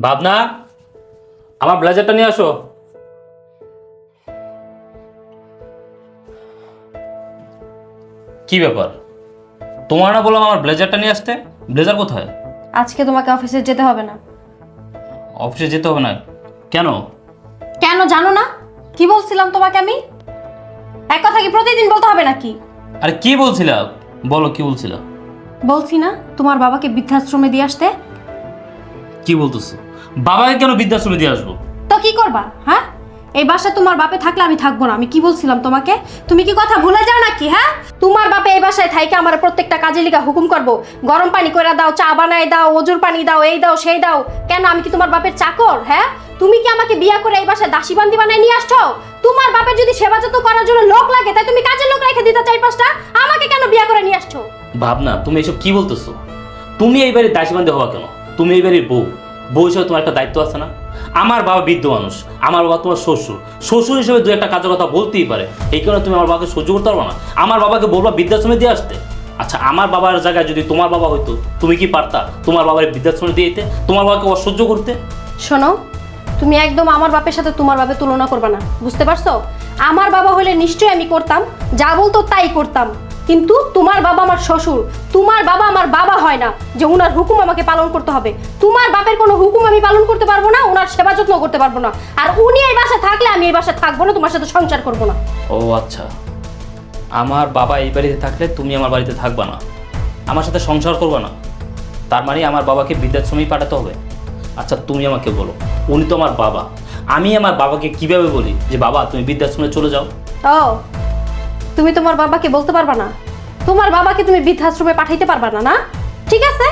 ভাবনা আমার ব্লেজারটা নিয়ে আসো। কি ব্যাপার? তোমার না বললাম আমার ব্লেজারটা নিয়ে আসতে? ব্লেজার কোথায়? আজকে তোমাকে অফিসে যেতে হবে না। অফিসে যেতে হবে না? কেন? কেন জানো না? কি বলছিলাম তোমাকে আমি? এক কথা কি প্রতিদিন বলতে হবে নাকি? আর কি বলছিলা? বলো কি বলছিলা? বলছি না তোমার বাবাকে বৃদ্ধাশ্রমে দিয়ে আসতে। কি বলতেছো? বাবাকে কেন বৃদ্ধাশ্রমে দিয়ে আসব? তো কি করবা হ্যাঁ? এই বাসায় তোমার বাপে থাকলে আমি থাকব না আমি কি বলছিলাম তোমাকে? তুমি কি কথা ভুলে যাও নাকি হ্যাঁ? তোমার বাপে এই বাসায় থাইকে আমার প্রত্যেকটা কাজে লিখা হুকুম করব। গরম পানি করে দাও চা বানাই দাও ওজুর পানি দাও এই দাও সেই দাও। কেন আমি কি তোমার বাপের চাকর হ্যাঁ? তুমি কি আমাকে বিয়া করে এই বাসায় দাসী বান্দি বানাই নিয়ে আসছো? তোমার বাপের যদি সেবা যত্ন করার জন্য লোক লাগে তাই তুমি কাজের লোক রেখে দিতে চাই পাঁচটা? আমাকে কেন বিয়া করে নিয়ে আসছো? ভাবনা তুমি এসব কি বলতেছো? তুমি এই বাড়ির দাসীবান্ধে হওয়া কেন? তুমি এই বাড়ির বউ। বউ তোমার একটা দায়িত্ব আছে না? আমার বাবা বৃদ্ধ মানুষ, আমার বাবা তোমার শ্বশুর। শ্বশুর হিসেবে দু একটা কাজের কথা বলতেই পারে। এই কারণে তুমি আমার বাবাকে সহ্য করতে পারবে না। আমার বাবাকে বলবা বৃদ্ধাশ্রমে দিয়ে আসতে। আচ্ছা আমার বাবার জায়গায় যদি তোমার বাবা হইতো, তুমি কি পারতা তোমার বাবার বৃদ্ধাশ্রমে দিয়ে দিতে তোমার বাবাকে অসহ্য করতে? শোনো, তুমি একদম আমার বাপের সাথে তোমার বাপের তুলনা করবে না। বুঝতে পারছ? আমার বাবা হলে নিশ্চয়ই আমি করতাম। যা বলতো তাই করতাম। কিন্তু তোমার বাবা আমার শ্বশুর। তোমার বাবা আমার বাবা হয় না যে ওনার হুকুম আমাকে পালন করতে হবে। তোমার বাপের কোনো হুকুম আমি পালন করতে পারব না ওনার সেবা যত্ন করতে পারব না। আর উনি এই বাসায় থাকলে আমি এই বাসায় থাকব না তোমার সাথে সংসার করব না। ও আচ্ছা। আমার বাবা এই বাড়িতে থাকলে তুমি আমার বাড়িতে থাকবা না। আমার সাথে সংসার করবে না। তার মানে আমার বাবাকে বৃদ্ধাশ্রমেই পাঠাতে হবে। আচ্ছা তুমি আমাকে বলো উনি তো আমার বাবা। আমি আমার বাবাকে কীভাবে বলি যে বাবা তুমি বৃদ্ধাশ্রমে চলে যাও? ও তুমি তোমার বাবাকে বলতে পারবা না। তোমার বাবাকে তুমি বৃদ্ধাশ্রমে পাঠাইতে পারবা না না? ঠিক আছে?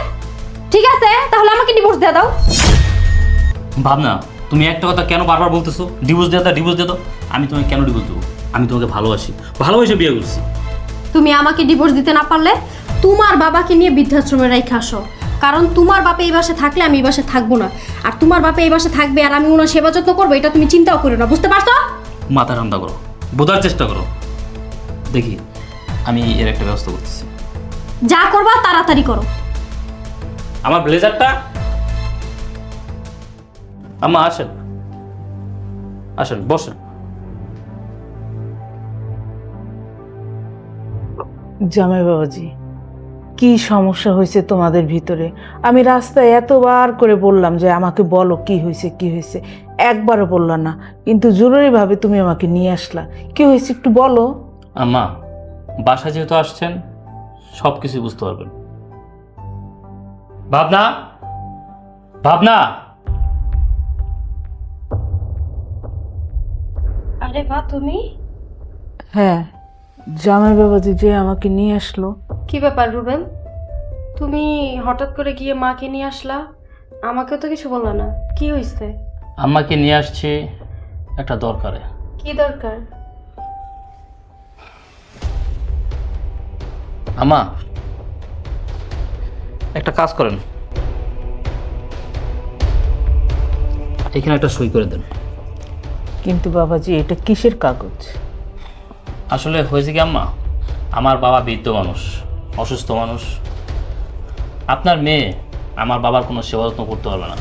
ঠিক আছে? তাহলে আমাকে ডিভোর্স দিয়ে দাও। ভাবনা তুমি একটা কথা কেন বারবার বলতেছো? ডিভোর্স দিয়ে দাও ডিভোর্স দিয়ে দাও। আমি তোমাকে কেন ডিভোর্স দেবো? আমি তোমাকে ভালোবাসি। ভালোবেসে বিয়ে করছি। তুমি আমাকে ডিভোর্স দিতে না পারলে তোমার বাবাকে নিয়ে বৃদ্ধাশ্রমে রেখে আসো। কারণ তোমার বাপে এই বাসে থাকলে আমি এই বাসে থাকব না। আর তোমার বাপে এই বাসে থাকবে আর আমি ওনার সেবা যত্ন করব এটা তুমি চিন্তাও করো না বুঝতে পারছ? মাথা ঠান্ডা করো। বোঝার চেষ্টা করো। দেখি আমি এর একটা ব্যবস্থা করতেছি। যা করবা তাড়াতাড়ি করো। আমার ব্লেজারটা? আম্মা আসেন। আসেন বসেন। জামাই বাবাজি কি সমস্যা হয়েছে তোমাদের ভিতরে? আমি রাস্তায় এতবার করে বললাম যে আমাকে বলো কি হয়েছে কি হয়েছে। একবারও বললা না কিন্তু জরুরিভাবে তুমি আমাকে নিয়ে আসলা। কি হয়েছে একটু বলো। আম্মা বাসা যেহেতু আসছেন সব কিছু বুঝতে পারবেন। ভাবনা? ভাবনা? আরে বা তুমি? হ্যাঁ জামাই বাবাজি যে আমাকে নিয়ে আসলো। কি ব্যাপার রুবেল? তুমি হঠাৎ করে গিয়ে মাকে নিয়ে আসলা? আমাকে তো কিছু বললা না। কি হয়েছে আম্মাকে নিয়ে আসছি একটা দরকারে। কি দরকার? আম্মা। একটা কাজ করেন। এখানে একটা সই করে দেন। কিন্তু বাবাজি এটা কিসের কাগজ? আসলে হয়েছে কি আম্মা? আমার বাবা বৃদ্ধ মানুষ অসুস্থ মানুষ। আপনার মেয়ে আমার বাবার কোনো সেবা যত্ন করতে পারবে না।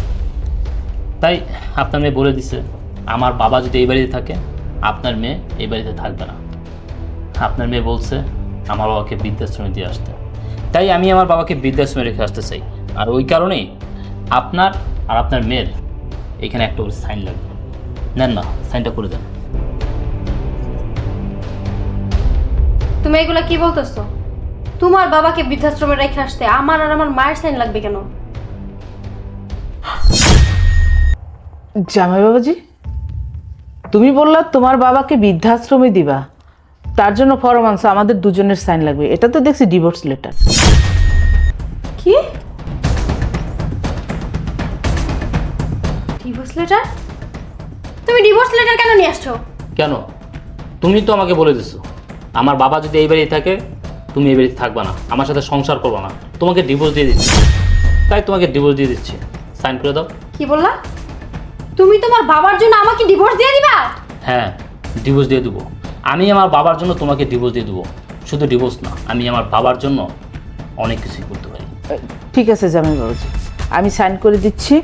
তাই আপনার মেয়ে বলে দিছে আমার বাবা যদি এই বাড়িতে থাকে আপনার মেয়ে এই বাড়িতে থাকবে না। আপনার মেয়ে বলছে আমার বাবাকে বৃদ্ধাশ্রমে দিয়ে আসতে। তাই আমি আমার বাবাকে বৃদ্ধাশ্রমে রেখে আসতে চাই। আর ওই কারণেই আপনার আর আপনার মেয়ের এখানে একটা করে সাইন লাগবে। নেন না সাইনটা করে দেন। তুমি এগুলা কি বলতেছো? তোমার বাবাকে বৃদ্ধাশ্রমে রেখে আসতে আমার আর আমার মায়ের সাইন লাগবে কেন? জামাই বাবাজি তুমি বললা তোমার বাবাকে বৃদ্ধাশ্রমে দিবা। তার জন্য ফরম আনছো আমাদের দুজনের সাইন লাগবে। এটা তো দেখছি ডিভোর্স লেটার কি? ডিভোর্স লেটার তুমি ডিভোর্স লেটার কেন নিয়ে আসছো? কেন? তুমি তো আমাকে বলে দিছো। আমার বাবা যদি এই বাড়িতে থাকে তুমি এই বাড়িতে থাকবা না। আমার সাথে সংসার করবে না। তোমাকে ডিভোর্স দিয়ে দিচ্ছি। তাই তোমাকে ডিভোর্স দিয়ে দিচ্ছি। সাইন করে দাও। কি বললা? তুমি তোমার বাবার জন্য আমাকে ডিভোর্স দিয়ে দিবা? হ্যাঁ ডিভোর্স দিয়ে দেবো। আমি আমার বাবার জন্য তোমাকে ডিভোর্স দিয়ে দেবো। শুধু ডিভোর্স না আমি আমার বাবার জন্য অনেক কিছুই করতে পারি। ঠিক আছে জামাই বাবাজি আমি সাইন করে দিচ্ছি।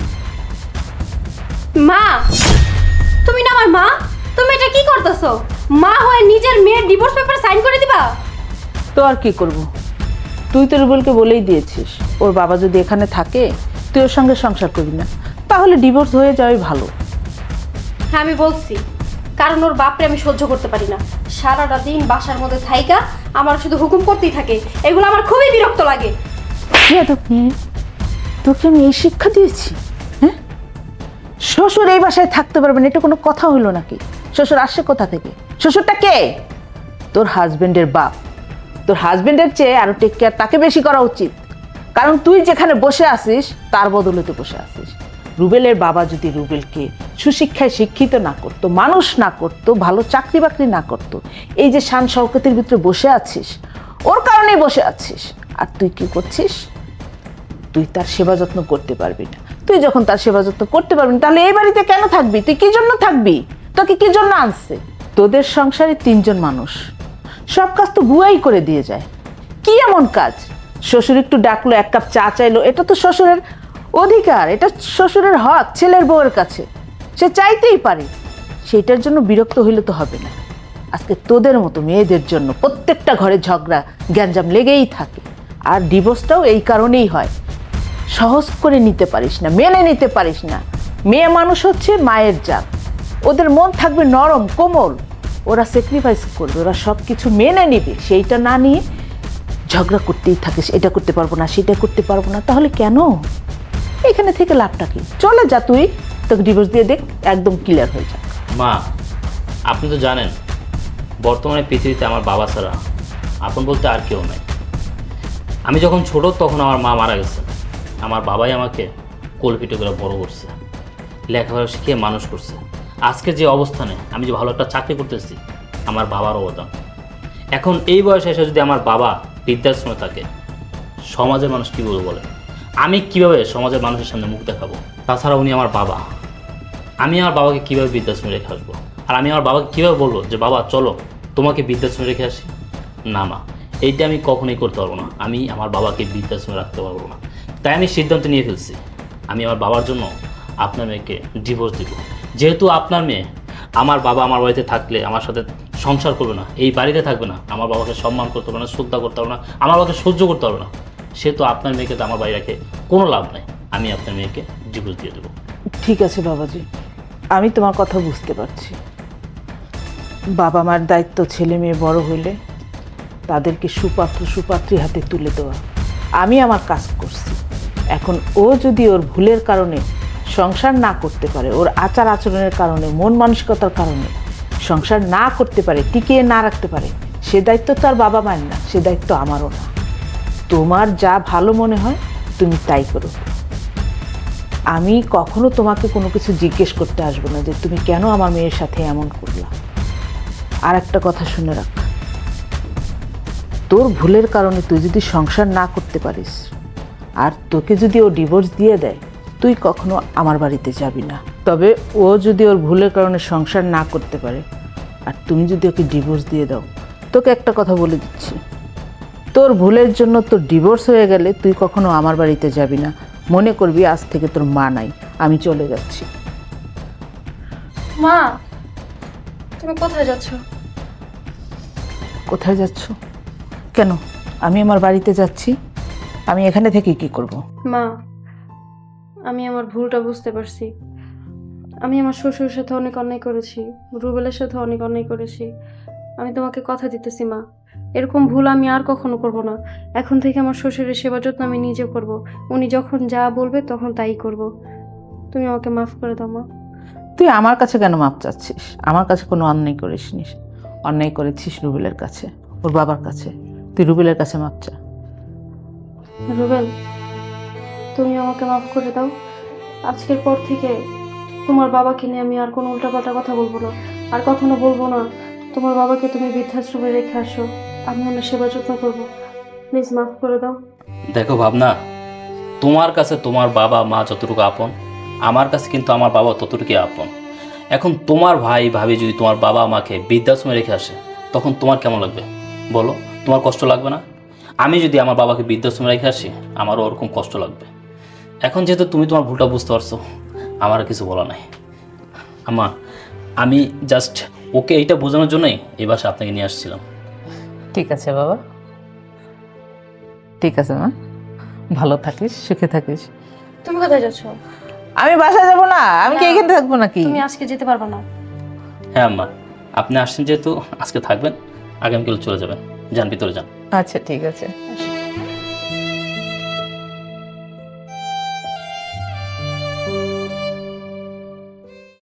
মা তুমি না আমার মা? তুমি এটা কি করতেছো? মা হয়ে নিজের মেয়ের ডিভোর্স পেপার সাইন করে দিবা? তো আর কি করব? তুই তো রুবেলকে বলেই দিয়েছিস ওর বাবা যদি এখানে থাকে তুই ওর সঙ্গে সংসার করবি না। তাহলে ডিভোর্স হয়ে যাওয়াই ভালো। হ্যাঁ আমি বলছি কারণ ওর বাপরে আমি সহ্য করতে পারি না। সারাটা দিন বাসার মধ্যে থাইকা, আমার শুধু হুকুম করতেই থাকে। এগুলো আমার খুবই বিরক্ত লাগে। তোকে আমি এই শিক্ষা দিয়েছি হ্যাঁ? শ্বশুর এই বাসায় থাকতে পারবে না, এটা কোনো কথা হইল নাকি? শ্বশুর আসছে কোথা থেকে? শ্বশুরটা কে? তোর হাজবেন্ডের বাপ। তোর হাজবেন্ডের চেয়ে আরও টেক কেয়ার তাকে বেশি করা উচিত। কারণ তুই যেখানে বসে আসিস তার বদলে তো বসে আছিস। রুবেলের বাবা যদি রুবেলকে সুশিক্ষায় শিক্ষিত না করতো, মানুষ না করতো, ভালো চাকরি বাকরি না করতো, এই যে শান শওকতের ভিতরে বসে আছিস, ওর কারণেই বসে আছিস, আর তুই কি করছিস? তুই তার সেবা যত্ন করতে পারবি না। তুই যখন তার সেবা যত্ন করতে পারবি না, তাহলে এই বাড়িতে কেন থাকবি? তুই কি জন্য থাকবি? তোকে কি জন্য আনছে? তোদের সংসারে তিনজন মানুষ। সব কাজ তো বুয়াই করে দিয়ে যায়। কি এমন কাজ? শ্বশুর একটু ডাকলো, এক কাপ চা চাইলো, এটা তো শ্বশুরের অধিকার, এটা শ্বশুরের হক, ছেলের বউয়ের কাছে। সে চাইতেই পারে সেটার জন্য বিরক্ত হইলে তো হবে না। আজকে তোদের মতো মেয়েদের জন্য প্রত্যেকটা ঘরে ঝগড়া, গ্যাঞ্জাম লেগেই থাকে। আর ডিভোর্সটাও এই কারণেই হয়। সহজ করে নিতে পারিস না, মেনে নিতে পারিস না। মেয়ে মানুষ হচ্ছে মায়ের জাত। ওদের মন থাকবে নরম, কোমল। ওরা স্যাক্রিফাইস করবে, ওরা সব কিছু মেনে নিবে। সেইটা না নিয়ে ঝগড়া করতেই থাকিস, এটা করতে পারব না, সেটা করতে পারব না। তাহলে কেন? এখানে থেকে লাভটা কি? চলে যা তুই, তোকে ডিভোর্স দিয়ে দেখ, একদম ক্লিয়ার হয়ে যাক মা, আপনি তো জানেন, বর্তমানে পৃথিবীতে আমার বাবা ছাড়া আপন বলতে আর কেউ নাই। আমি যখন ছোট, তখন আমার মা মারা গেছে। আমার বাবাই আমাকে কোলপিটে করে বড় করছে, লেখাপড়া শিখিয়ে মানুষ করছে। আজকে যে অবস্থানে আমি যে ভালো একটা চাকরি করতেছি, আমার বাবার অবদান। এখন এই বয়সে এসে যদি আমার বাবা বৃদ্ধাশ্রমে থাকে, সমাজের মানুষ কী বলবে বলে আমি কীভাবে সমাজের মানুষের সামনে মুখ দেখাবো? তাছাড়া উনি আমার বাবা। আমি আমার বাবাকে কীভাবে বৃদ্ধাশ্রমে রেখে আসব? আর আমি আমার বাবাকে কীভাবে বলব যে, বাবা, চলো, তোমাকে বৃদ্ধাশ্রমে রেখে আসি? না, মা, এইটা আমি কখনোই করতে পারব না। আমি আমার বাবাকে বৃদ্ধাশ্রমে রাখতে পারব না। তাই আমি সিদ্ধান্ত নিয়ে ফেলছি। আমি আমার বাবার জন্য আপনার মেয়েকে ডিভোর্স দিব। যেহেতু আপনার মেয়ে আমার বাবা আমার বাড়িতে থাকলে আমার সাথে সংসার করবে না, এই বাড়িতে থাকবে না, আমার বাবাকে সম্মান করতে পারবে না, শ্রদ্ধা করতে পারবে না, আমার বাবাকে সহ্য করতে পারবে না। সে তো আপনার মেয়েকে তো আমার বাড়ি রাখে কোনো লাভ নেই। আমি আপনার মেয়েকে ডিভোর্স দিয়ে দেবো। ঠিক আছে বাবাজি, আমি তোমার কথা বুঝতে পারছি। বাবা মার দায়িত্ব ছেলে মেয়ে বড় হইলে তাদেরকে সুপাত্র সুপাত্রী হাতে তুলে দেওয়া। আমি আমার কাজ করছি। এখন ও যদি ওর ভুলের কারণে সংসার না করতে পারে, ওর আচার আচরণের কারণে, মন মানসিকতার কারণে সংসার না করতে পারে, টিকিয়ে না রাখতে পারে, সে দায়িত্ব তার বাবা মায়ের না, সে দায়িত্ব আমারও না। তোমার যা ভালো মনে হয়, তুমি তাই করো। আমি কখনো তোমাকে কোনো কিছু জিজ্ঞেস করতে আসব না যে তুমি কেন আমার মেয়ের সাথে এমন করলা। আর একটা কথা শুনে রাখ। তোর ভুলের কারণে তুই যদি সংসার না করতে পারিস, আর তোকে যদি ও ডিভোর্স দিয়ে দেয়, তুই কখনো আমার বাড়িতে যাবি না। তবে ও যদি ওর ভুলের কারণে সংসার না করতে পারে, আর তুমি যদি ওকে ডিভোর্স দিয়ে দাও, তোকে একটা কথা বলে দিচ্ছি। তোর ভুলের জন্য তোর ডিভোর্স হয়ে গেলে তুই কখনো আমার বাড়িতে যাবি না। মনে করবি আজ থেকে তোর মা নাই আমি চলে যাচ্ছি। মা তুমি কোথায় যাচ্ছ? কোথায় যাচ্ছ? কেন? আমি আমার বাড়িতে যাচ্ছি আমি এখানে থেকে কি করব। মা আমি আমার ভুলটা বুঝতে পারছি। আমি আমার শ্বশুরের সাথে অনেক অন্যায় করেছি রুবেলের সাথে অনেক অন্যায় করেছি। আমি তোমাকে কথা দিতেছি মা। এরকম ভুল আমি আর কখনো করব না। এখন থেকে আমার শ্বশুরের সেবা যত্ন আমি নিজে করব। উনি যখন যা বলবে তখন তাই করব। তুমি আমাকে মাফ করে দাও মা। তুই আমার কাছে কেন মাপ চাচ্ছিস? আমার কাছে কোনো অন্যায় করিসনিস অন্যায় করেছিস রুবেলের কাছে ওর বাবার কাছে। তুই রুবেলের কাছে মাপ চা। রুবেল তুমি আমাকে মাফ করে দাও। আজকের পর থেকে তোমার বাবাকে নিয়ে আমি আর কোনো উল্টাপাল্টা কথা বলব না। আর কখনো বলব না। তোমার বাবাকে তুমি বৃদ্ধাশ্রমে রেখে আসো। আমি ওনার সেবা যত্ন করব। প্লিজ মাফ করে দাও। দেখো ভাবনা, তোমার কাছে তোমার বাবা, মা যতটুকু আপন, আমার কাছে কিন্তু আমার বাবা ততটুকুই আপন। এখন তোমার ভাই, ভাবি যদি তোমার বাবা, মাকে বৃদ্ধাশ্রমে রেখে আসে, তখন তোমার কেমন লাগবে? বলো, তোমার কষ্ট লাগবে না? আমি যদি আমার বাবাকে বৃদ্ধাশ্রমে রেখে আসি, আমারও ওরকম কষ্ট লাগবে। এখন যেহেতু তুমি তোমার ভুলটা বুঝতে পারছ, আমার কিছু বলা নাই। আম্মা, আমি জাস্ট ওকে এইটা বোঝানোর জন্যই এই বাসা আপনাকে নিয়ে আসছিলাম। ঠিক আছে বাবা। ঠিক আছে মা। ভালো থাকিস সুখে থাকিস। তুমি কোথায় যাচ্ছ? আমি বাসা যাব না। আমি কি। এখানে থাকব নাকি? তুমি আজকে যেতে পারবে না। হ্যাঁ আম্মা আপনি আসছেন যেহেতু আজকে থাকবেন আগামীকাল চলে যাবেন। যান ভিতরে যান। আচ্ছা ঠিক আছে।